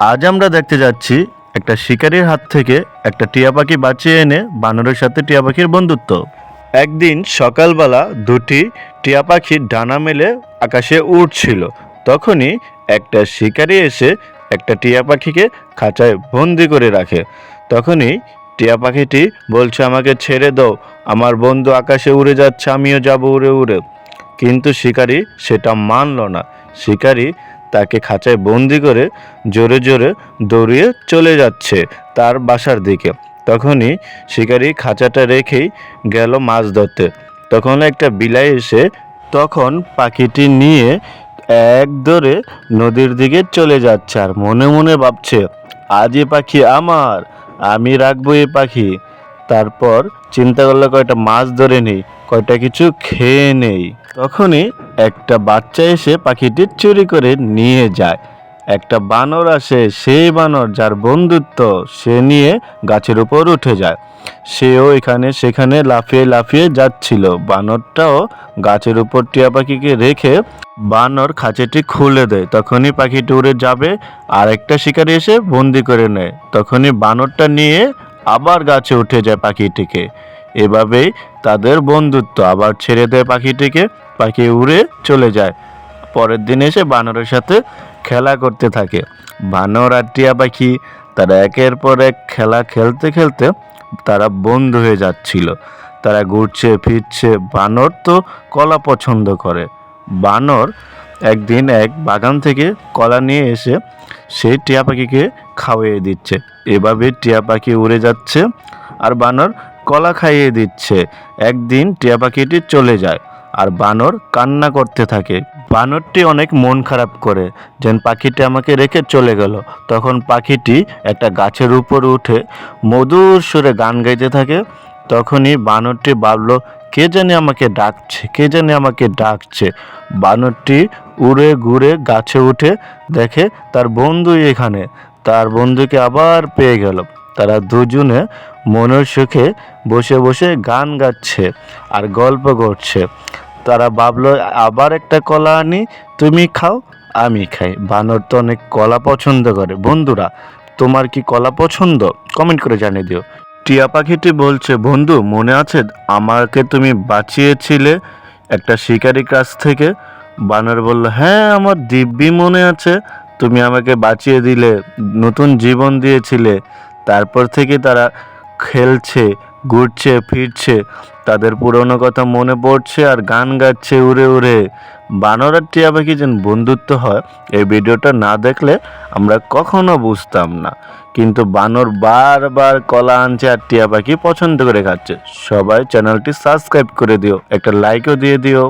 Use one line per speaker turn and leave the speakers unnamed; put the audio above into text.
আজ আমরা দেখতে যাচ্ছি একটা শিকারীর হাত থেকে একটা টিয়া পাখি বাঁচিয়ে এনে বানরের সাথে টিয়া পাখির বন্ধুত্ব। একদিন সকালবেলা দুটি টিয়া পাখি ডানা মেলে আকাশে উড়ছিল। তখনই একটা শিকারী এসে একটা টিয়া পাখিকে খাঁচায় বন্দি করে রাখে। তখনই টিয়া পাখিটি বলছে, আমাকে ছেড়ে দাও। আমার বন্ধু আকাশে উড়ে যাচ্ছে, আমিও যাব উড়ে উড়ে। কিন্তু শিকারী সেটা মানল না। শিকারী তাকে খাঁচায় বন্দি করে জোরে জোরে দৌড়িয়ে চলে যাচ্ছে তার বাসার দিকে। তখনই শিকারী খাঁচাটা রেখেই গেল মাছ ধরতে। তখন একটা বিলাই এসে তখন পাখিটি নিয়ে এক দৌড়ে নদীর দিকে চলে যাচ্ছে আর মনে মনে ভাবছে, আজ এ পাখি আমার, আমি রাখব এ পাখি। তারপর চিন্তা করলে, কয়টা মাছ ধরে নেই, কয়টা কিছু খেয়ে নেই। তখনই একটা বাচ্চা এসে পাখিটি চুরি করে নিয়ে যায়। একটা বানর আসে, সেই বানর যার বন্ধুত্ব সে নিয়ে গাছের উপর উঠে যায়। সেও এখানে সেখানে লাফিয়ে লাফিয়ে যাচ্ছিল। বানরটাও গাছের উপর টিয়া পাখিকে রেখে বানর খাঁচাটি খুলে দেয়। তখনই পাখিটি উড়ে যাবে আর একটা শিকারি এসে বন্দি করে নেয়। তখনই বানরটা নিয়ে আবার গাছে উঠে যায় পাখিটিকে। এভাবেই তাদের বন্ধুত্ব আবার ছেড়ে দেয় পাখিটিকে, পাখি উড়ে চলে যায়। পরের দিন এসে বানরের সাথে খেলা করতে থাকে। বানর আর টিয়া পাখি, তারা একের পর এক খেলা খেলতে খেলতে তারা বন্ধু হয়ে যাচ্ছিল। তারা ঘুরছে, ফিরছে, বানর তো কলা পছন্দ করে। বানর একদিন এক বাগান থেকে কলা নিয়ে এসে সেই টিয়া পাখিকে খাওয়িয়ে দিচ্ছে। এভাবে টিয়া পাখি উড়ে যাচ্ছে আর বানর কলা খাইয়ে দিচ্ছে। একদিন টিয়া পাখিটি চলে যায় আর বানর কান্না করতে থাকে। বানরটি অনেক মন খারাপ করে। যেন পাখিটি আমাকে রেখে চলে গেল। তখন পাখিটি একটা গাছের উপর উঠে মধুর সুরে গান গাইতে থাকে। তখনই বানরটি ভাবলো, কে জানে আমাকে ডাকছে? কে জানে আমাকে ডাকছে? বানরটি উড়ে ঘুরে গাছে উঠে দেখে তার বন্ধু এখানে। তার বন্ধুকে আবার পেয়ে গেল। তারা দুজনে মনের সুখে বসে বসে গান গাচ্ছে আর গল্প করছে। তারা ভাবলো, আবার একটা কলা আনি, তুমি খাও, আমি খাই। বানর তো অনেক কলা পছন্দ করে। বন্ধুরা, তোমার কি কলা পছন্দ? কমেন্ট করে জানিয়ে দিও। টিয়া পাখিটি বলছে, বন্ধু, মনে আছে আমাকে তুমি বাঁচিয়েছিলে একটা শিকারি কাছ থেকে? বানর বলল হ্যাঁ আমার দিব্যি মনে আছে। তুমি আমাকে বাঁচিয়ে দিলে, নতুন জীবন দিয়েছিলে। তারপর থেকে তারা খেলছে, ঘুরছে, ফিরছে। তাদের পুরনো কথা মনে পড়ছে আর গান গাচ্ছে উড়ে উড়ে। বানর আর টিয়া পাখি যেন বন্ধুত্ব হয়, এই ভিডিওটা না দেখলে আমরা কখনো বুঝতাম না। কিন্তু বানর বারবার কলা আনছে আর টিয়া পাখি পছন্দ করে খাচ্ছে। সবাই চ্যানেলটি সাবস্ক্রাইব করে দিও, একটা লাইকও দিয়ে দিও।